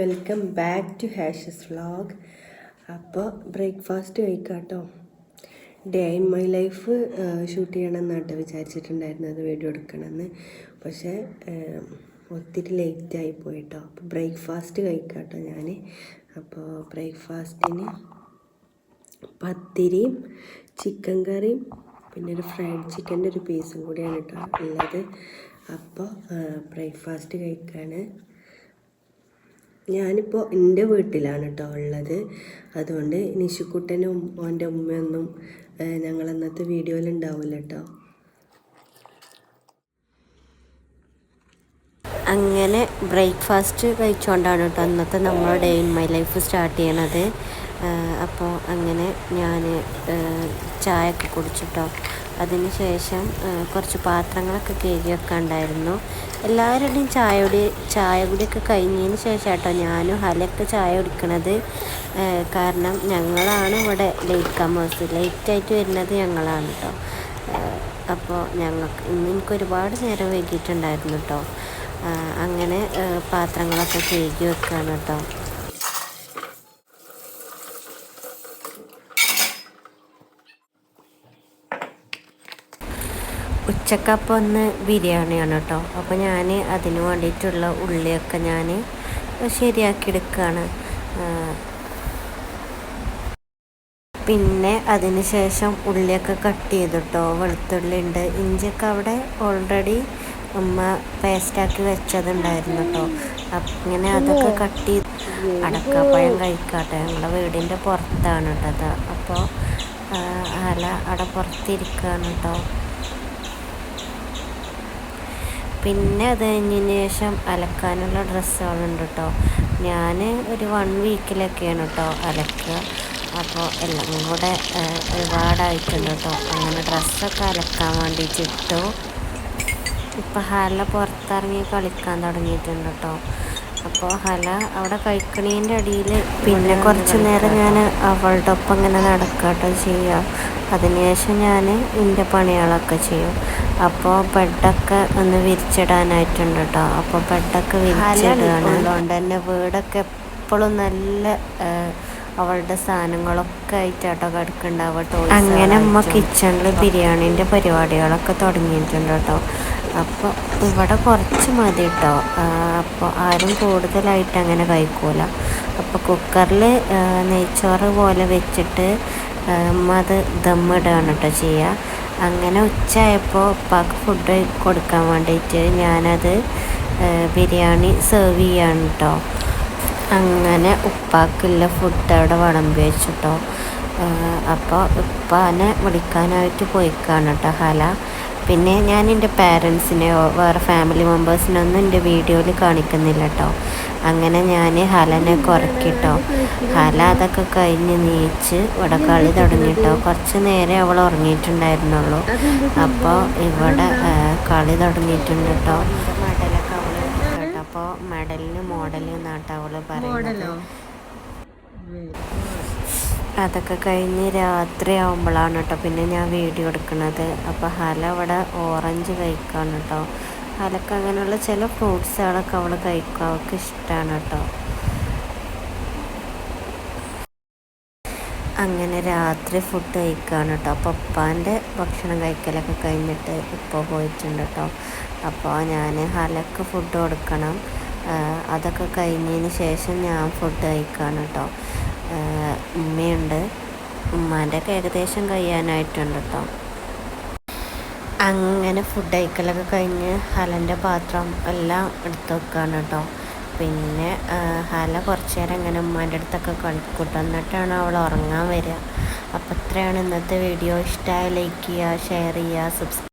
Welcome back to ഹാഷസ് vlog അപ്പോൾ breakfast കഴിക്കാട്ടോ. Day in my life shoot ചെയ്യണം എന്നാട്ടോ വിചാരിച്ചിട്ടുണ്ടായിരുന്നത് വീഡിയോ എടുക്കണമെന്ന്. പക്ഷേ ഒത്തിരി ഒത്തിരി ലേറ്റായി പോയിട്ടോ. അപ്പോൾ ബ്രേക്ക്ഫാസ്റ്റ് കഴിക്കാട്ടോ ഞാൻ അപ്പോൾ ബ്രേക്ക്ഫാസ്റ്റിന് പത്തിരിയും ചിക്കൻ കറിയും പിന്നെ ഒരു ഫ്രൈഡ് ചിക്കന്റെ ഒരു പീസും കൂടിയാണ് കേട്ടോ ഉള്ളത്. അപ്പോൾ ബ്രേക്ക്ഫാസ്റ്റ് കഴിക്കാണ്. ഞാനിപ്പോൾ എന്റെ വീട്ടിലാണ് കേട്ടോ ഉള്ളത്. അതുകൊണ്ട് നിശുക്കുട്ടനും ഓന്റെ ഉമ്മയൊന്നും ഞങ്ങൾ അന്നത്തെ വീഡിയോയിൽ ഉണ്ടാവില്ല കേട്ടോ അങ്ങനെ ബ്രേക്ക്ഫാസ്റ്റ് കഴിച്ചുകൊണ്ടാണ് കേട്ടോ അന്നത്തെ നമ്മുടെ day in my life start ചെയ്യണത്. അപ്പോൾ അങ്ങനെ ഞാൻ ചായ ഒക്കെ കുടിച്ചിട്ടോ. അതിന് ശേഷം ആ, കുറച്ച് പാത്രങ്ങളൊക്കെ കഴുകി വെക്കാണ്ടായിരുന്നു എല്ലാവരുടെയും ചായ കുടി ചായ കുടിയൊക്കെ കഴിഞ്ഞതിന് ശേഷം കേട്ടോ ഞാനും ഹലൊക്കെ ചായ കുടിക്കണത്. കാരണം ഞങ്ങളാണ് ഇവിടെ ലേറ്റ് കമേഴ്സ് ലേറ്റായിട്ട് വരുന്നത് ഞങ്ങളാണ് കേട്ടോ അപ്പോൾ ഞങ്ങൾക്ക് ഇന്ന് എനിക്ക് ഒരുപാട് നേരം വൈകിട്ടുണ്ടായിരുന്നു കേട്ടോ അങ്ങനെ പാത്രങ്ങളൊക്കെ കഴുകി വെക്കുകയാണ് കേട്ടോ ഉച്ചക്കപ്പം ഒന്ന് ബിരിയാണിയാണ് കേട്ടോ. അപ്പോൾ ഞാൻ അതിന് വേണ്ടിയിട്ടുള്ള ഉള്ളിയൊക്കെ ഞാൻ ശരിയാക്കി എടുക്കുകയാണ് പിന്നെ അതിന് ശേഷം ഉള്ളിയൊക്കെ കട്ട് ചെയ്തിട്ടോ വെളുത്തുള്ളി ഉണ്ട് ഇഞ്ചിയൊക്കെ അവിടെ ഓൾറെഡി ഉമ്മ പേസ്റ്റാക്കി വെച്ചതുണ്ടായിരുന്നു കേട്ടോ. അപ്പം ഇങ്ങനെ അതൊക്കെ കട്ട് ചെയ്ത് അടക്കാപ്പഴം കഴിക്കാട്ടെ. ഞങ്ങളുടെ വീടിന്റെ പുറത്താണ് കേട്ടോ. അത്. അപ്പോൾ അല അവിടെ പുറത്തിരിക്കുകയാണ് കേട്ടോ. പിന്നെ അത് കഴിഞ്ഞതിന് ശേഷം അലക്കാനുള്ള ഡ്രസ്സുകളുണ്ട് കേട്ടോ ഞാൻ ഒരു വൺ വീക്കിലൊക്കെയാണ് കേട്ടോ അലക്കുക. അപ്പോൾ എല്ലാം കൂടെ ഒരുപാടായിട്ടുണ്ട് കേട്ടോ അങ്ങനെ ഡ്രസ്സൊക്കെ അലക്കാൻ വേണ്ടിയിട്ടിട്ടു ഇപ്പോൾ ഹല പുറത്തിറങ്ങി കളിക്കാൻ തുടങ്ങിയിട്ടുണ്ട് കേട്ടോ അപ്പോൾ ഹല അവിടെ കഴിക്കണീന്റെ അടിയിൽ പിന്നെ കുറച്ച് നേരം ഞാൻ അവളുടെ ഒപ്പം ഇങ്ങനെ നടക്കാട്ടോ ചെയ്യുക അതിനുശേഷം ഞാൻ എന്റെ പണികളൊക്കെ ചെയ്യും. അപ്പോൾ ബെഡൊക്കെ ഒന്ന് വിരിച്ചിടാനായിട്ടുണ്ട് കേട്ടോ അപ്പോൾ ബെഡൊക്കെ വിരിച്ചിടുകയാണ് അതുകൊണ്ട് തന്നെ വീടൊക്കെ എപ്പോഴും നല്ല അവളുടെ സാധനങ്ങളൊക്കെ ആയിട്ടാട്ടോ കിടക്കുന്നുണ്ടാവട്ടോ അങ്ങനെ അമ്മ കിച്ചണിൽ ബിരിയാണീന്റെ പരിപാടികളൊക്കെ തുടങ്ങിയിട്ടുണ്ട് കേട്ടോ അപ്പോൾ ഇവിടെ കുറച്ച് മതി കേട്ടോ അപ്പോൾ ആരും കൂടുതലായിട്ട് അങ്ങനെ കഴിക്കൂല. അപ്പോൾ കുക്കറിൽ നെയ്ച്ചോറ് പോലെ വെച്ചിട്ട് അമ്മ അത് ദമ്മിടുകയാണ് കേട്ടോ ചെയ്യുക അങ്ങനെ ഉച്ചയായപ്പോൾ ഉപ്പാക്ക് ഫുഡ് കൊടുക്കാൻ വേണ്ടിയിട്ട് ഞാനത് ബിരിയാണി സെർവ് ചെയ്യാണ് കേട്ടോ അങ്ങനെ ഉപ്പാക്കുള്ള ഫുഡ് അവിടെ വിളമ്പി കേട്ടോ അപ്പോൾ ഉപ്പാനെ വിളിക്കാനായിട്ട് പോയിക്കാണ് കേട്ടോ ഹല. പിന്നെ ഞാൻ എന്റെ പാരൻസിനെയോ വേറെ ഫാമിലി മെമ്പേഴ്സിനൊന്നും എന്റെ വീഡിയോയിൽ കാണിക്കുന്നില്ല കേട്ടോ അങ്ങനെ ഞാൻ ഹലനെ കുറക്കിട്ടോ. ഹല അതൊക്കെ കഴിഞ്ഞ് നീച്ച് ഇവിടെ കളി തുടങ്ങിട്ടോ. കുറച്ച് നേരം അവൾ ഉറങ്ങിയിട്ടുണ്ടായിരുന്നുള്ളൂ. അപ്പോൾ ഇവിടെ കളി തുടങ്ങിയിട്ടുണ്ട് കേട്ടോ മെഡലൊക്കെ അവൾ കേട്ടോ അപ്പോൾ മെഡലിന് മോഡൽ എന്നാട്ടോ അവൾ പറയുന്നത്. അതൊക്കെ കഴിഞ്ഞ് രാത്രി ആകുമ്പോഴാണ് കേട്ടോ പിന്നെ ഞാൻ വീഡിയോ എടുക്കുന്നത് അപ്പോൾ ഹല അവിടെ ഓറഞ്ച് കഴിക്കാണ് കേട്ടോ ഹലക്ക് അങ്ങനെയുള്ള ചില ഫ്രൂട്ട്സുകളൊക്കെ അവൾ കഴിക്കും. അവൾക്ക് ഇഷ്ടമാണ് കേട്ടോ. അങ്ങനെ രാത്രി ഫുഡ് കഴിക്കുകയാണ് കേട്ടോ. അപ്പോൾ ഭക്ഷണം കഴിക്കലൊക്കെ കഴിഞ്ഞിട്ട് ഇപ്പോൾ പോയിട്ടുണ്ട് കേട്ടോ. അപ്പോൾ ഞാൻ ഹലക്ക് ഫുഡ് കൊടുക്കണം. അതൊക്കെ കഴിഞ്ഞതിന് ശേഷം ഞാൻ ഫുഡ് കഴിക്കുകയാണ് കേട്ടോ. ഉമ്മയുണ്ട്. ഉമ്മാന്റെ ഒക്കെ ഏകദേശം കഴിയാനായിട്ടുണ്ട് കേട്ടോ. അങ്ങനെ ഫുഡ് കഴിക്കലൊക്കെ കഴിഞ്ഞ് ഹലന്റെ പാത്രം എല്ലാം എടുത്ത് വെക്കുകയാണ് കേട്ടോ. പിന്നെ ഹല കുറച്ച് നേരം ഇങ്ങനെ ഉമ്മാന്റെ അടുത്തൊക്കെ കളിക്കൂട്ടോ. എന്നിട്ടാണ് അവൾ ഉറങ്ങാൻ വരിക. അപ്പോൾ ഇത്രയാണ് ഇന്നത്തെ വീഡിയോ ഇഷ്ടമായ ലൈക്ക് ചെയ്യുക ഷെയർ ചെയ്യുക സബ്സ്ക്രൈബ്